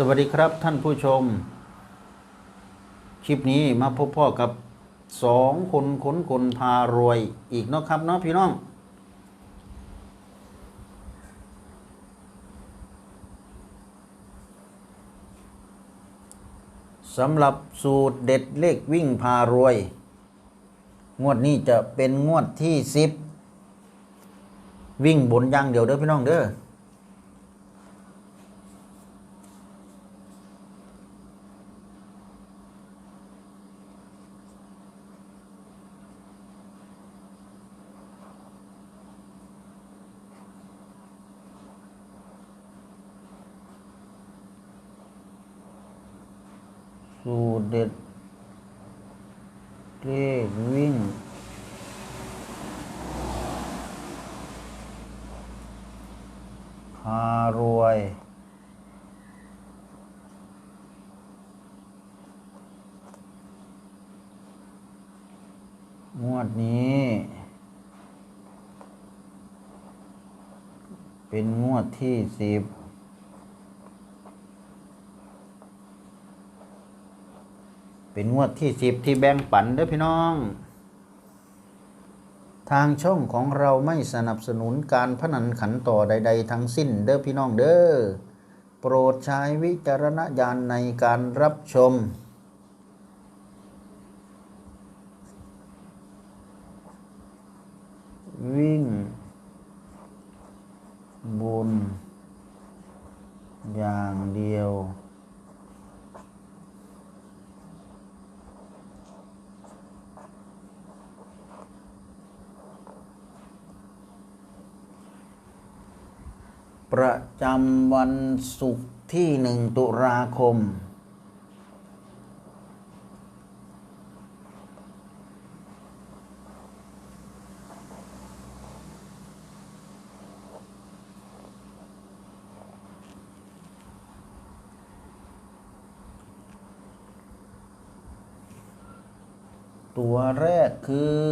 สวัสดีครับท่านผู้ชม คลิปนี้มาพบพ่อกับสองคนขนคนพารวยอีกเนาะครับเนาะพี่น้อง สำหรับสูตรเด็ดเลขวิ่งพารวย งวดนี้จะเป็นงวดที่สิบวิ่งบนอย่างเดียวเด้อพี่น้องเด้อ สูตรเด็ด เลขวิ่ง พารวย งวดนี้ เป็นงวดที่สิบ เป็นงวดที่สิบที่แบ่งปันเด้อพี่น้อง ทางช่องของเราไม่สนับสนุนการพนันขันต่อใด ๆ ทั้งสิ้นเด้อพี่น้องเด้อ โปรดใช้วิจารณญาณในการรับชมวิ่งบนอย่างเดียว ประจำวันศุกร์ที่หนึ่งตุลาคม ตัวแรกคือ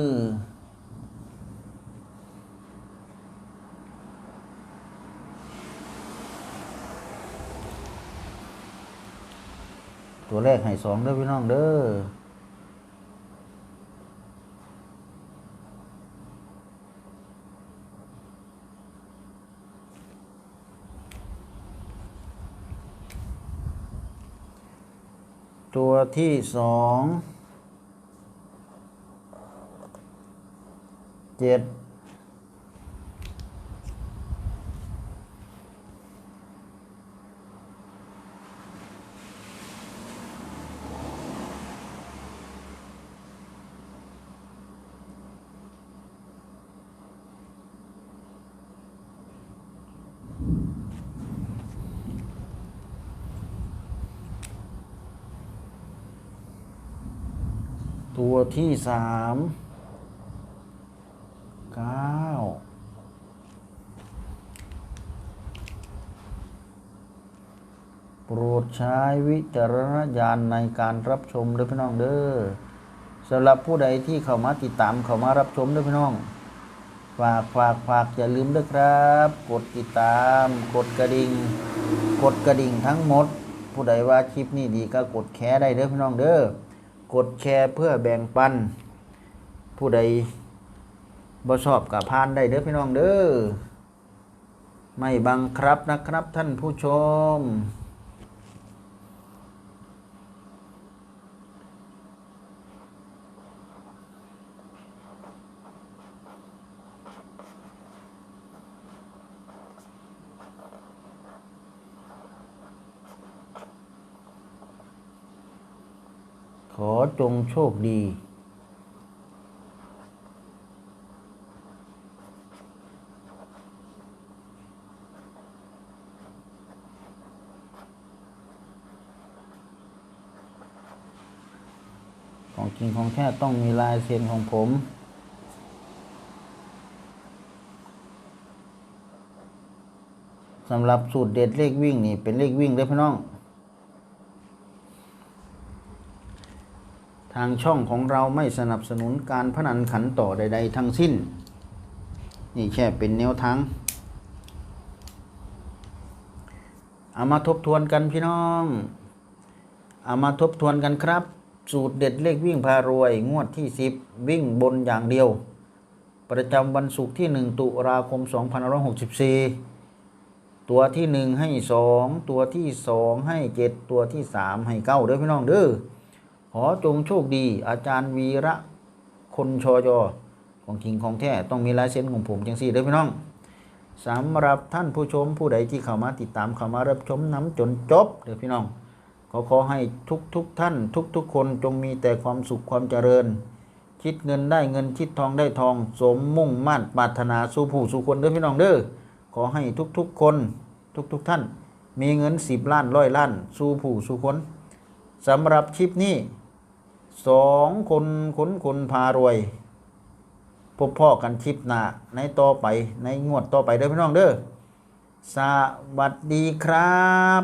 ตัวแรกให้สองเด้อพี่น้องเด้อตัวที่สองเจ็ด ตัวที่สามเก้าโปรดใช้วิจารณญาณในการรับชมด้อพี่น้องเด้อสำหรับผู้ใดที่เข้ามาติดตามเข้ามารับชมด้อพี่น้อง ฝากฝากฝากอย่าลืมด้วยครับ กดติดตาม กดกระดิ่ง กดกระดิ่งทั้งหมด ผู้ใดว่าคลิปนี้ดีก็กดแชร์ได้เด้อพี่น้องเด้อ กดแชร์เพื่อแบ่งปัน ผู้ใดบ่ชอบกับพานได้เด้อพี่น้องเด้อไม่บังครับนะครับท่านผู้ชม ขอจงโชคดี ของจริงของแท้ต้องมีลายเซ็นของผมสำหรับสูตรเด็ดเลขวิ่งนี่เป็นเลขวิ่งเด้อพี่น้อง ทางช่องของเราไม่สนับสนุนการพนันขันต่อใด ๆ ทั้งสิ้น นี่แค่เป็นแนวทางเอามาทบทวนกันพี่น้องเอามาทบทวนกันครับ สูตรเด็ดเลขวิ่งพารวย งวดที่ 10 วิ่งบนอย่างเดียว ประจำวันศุกร์ที่ 1 ตุลาคม 2564 ตัวที่ 1 ให้ 2 ตัวที่ 2 ให้ 7 ตัวที่ 3 ให้9เด้อพี่น้องเด้อ อจงโชคดี อาจารย์วีระคนชอยอของคิงของแท้ต้องมีลายเซ็นของผมจังสี่เด้อพี่น้องสำหรับท่านผู้ชมผู้ใดที่เข้ามาติดตามเข้ามารับชมน้ำจนจบเด้อพี่น้องขอขอให้ทุกทุกท่าน ทุกทุกคนจงมีแต่ความสุขความเจริญ คิดเงินได้เงินคิดทองได้ทอง สมมุ่งมั่นปรารถนาสู่ผู้สู่คนเด้อพี่น้องเด้อขอให้ทุกทุกคน ทุกทุกท่าน มีเงินสิบล้านร้อยล้าน สู่ผู้สู่คนสำหรับคลิปนี้ สองคนคนคุนพารวย พบพ่อกันคลิปหน้าในต่อไปในงวดต่อไปเด้อพี่น้องเด้อสวัสดีครับ